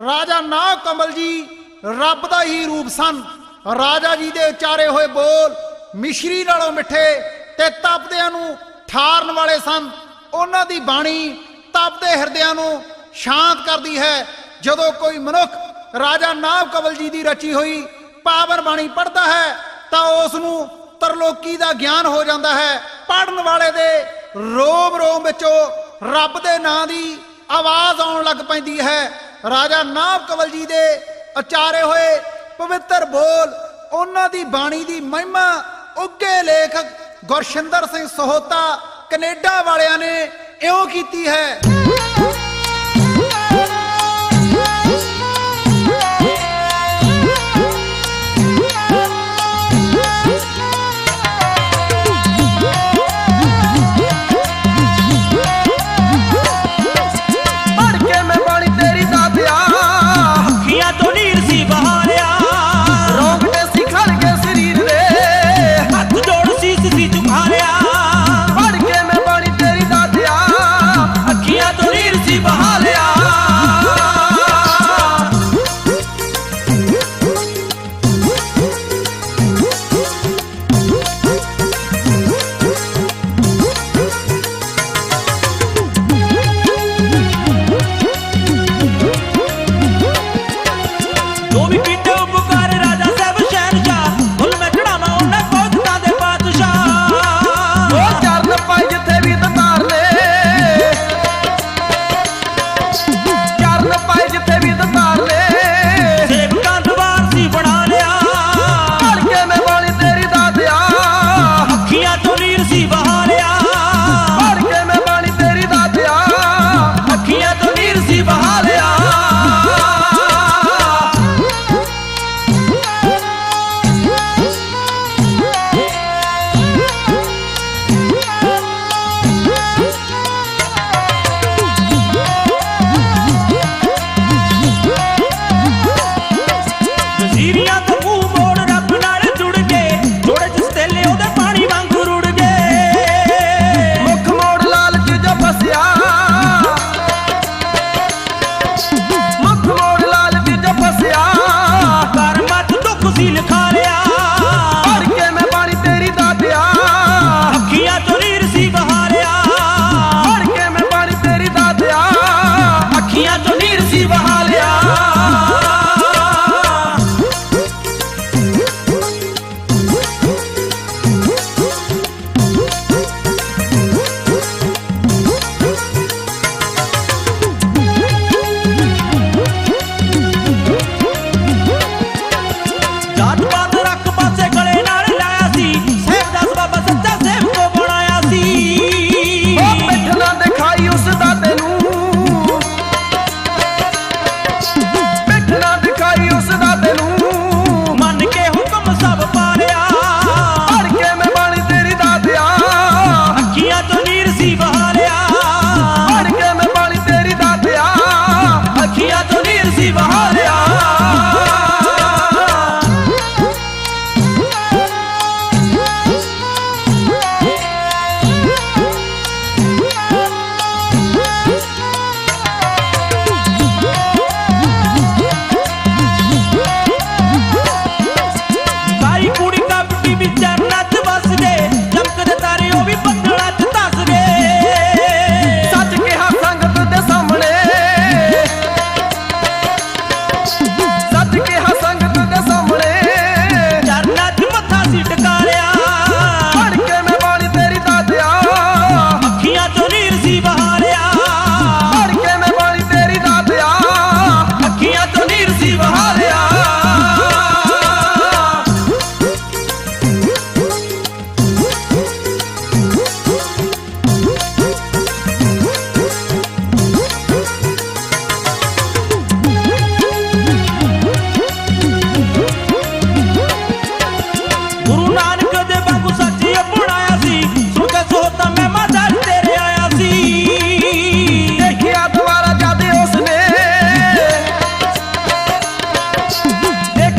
ਰਾਜਾ ਨਾ ਕਮਲ ਜੀ, ਰੱਬ ਦਾ ਹੀ ਰੂਪ ਸਨ। ਰਾਜਾ ਜੀ ਦੇ ਉਚਾਰੇ ਹੋਏ ਬੋਲ ਮਿਸ਼ਰੀ ਨਾਲੋਂ ਮਿੱਠੇ ਤੇ ਤਪਦਿਆਂ ਨੂੰ ਠਾਰਨ ਵਾਲੇ ਸਨ। ਉਹਨਾਂ ਦੀ ਬਾਣੀ ਤਪਦੇ ਹਿਰਦਿਆਂ ਨੂੰ ਸ਼ਾਂਤ ਕਰਦੀ ਹੈ। ਜਦੋਂ ਕੋਈ ਮਨੁੱਖ ਰਾਜਾ ਨਾਮ ਕਮਲ ਜੀ ਦੀ ਰਚੀ ਹੋਈ ਪਾਵਨ ਬਾਣੀ ਪੜ੍ਹਦਾ ਹੈ, ਤਾਂ ਉਸ ਨੂੰ ਤਰਲੋਕੀ ਦਾ ਗਿਆਨ ਹੋ ਜਾਂਦਾ ਹੈ। ਪੜਨ ਵਾਲੇ ਦੇ ਰੋਮ ਰੋਮ ਵਿੱਚੋਂ ਰੱਬ ਦੇ ਨਾਂ ਦੀ ਆਵਾਜ਼ ਆਉਣ ਲੱਗ ਪੈਂਦੀ ਹੈ। ਰਾਜਾ ਨਾਮ ਕਵਲ ਜੀ ਦੇ ਉਚਾਰੇ ਹੋਏ ਪਵਿੱਤਰ ਬੋਲ, ਉਹਨਾਂ ਦੀ ਬਾਣੀ ਦੀ ਮਹਿਮਾ ਉੱਗੇ ਲੇਖਕ ਗੁਰਸ਼ਿੰਦਰ ਸਿੰਘ ਸਹੋਤਾ ਕੈਨੇਡਾ ਵਾਲਿਆਂ ਨੇ ਇਉਂ ਕੀਤੀ ਹੈ।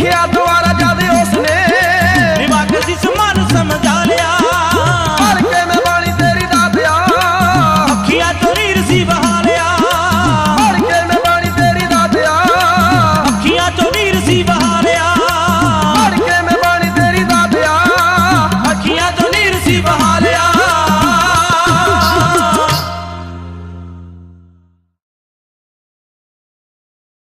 Yeah,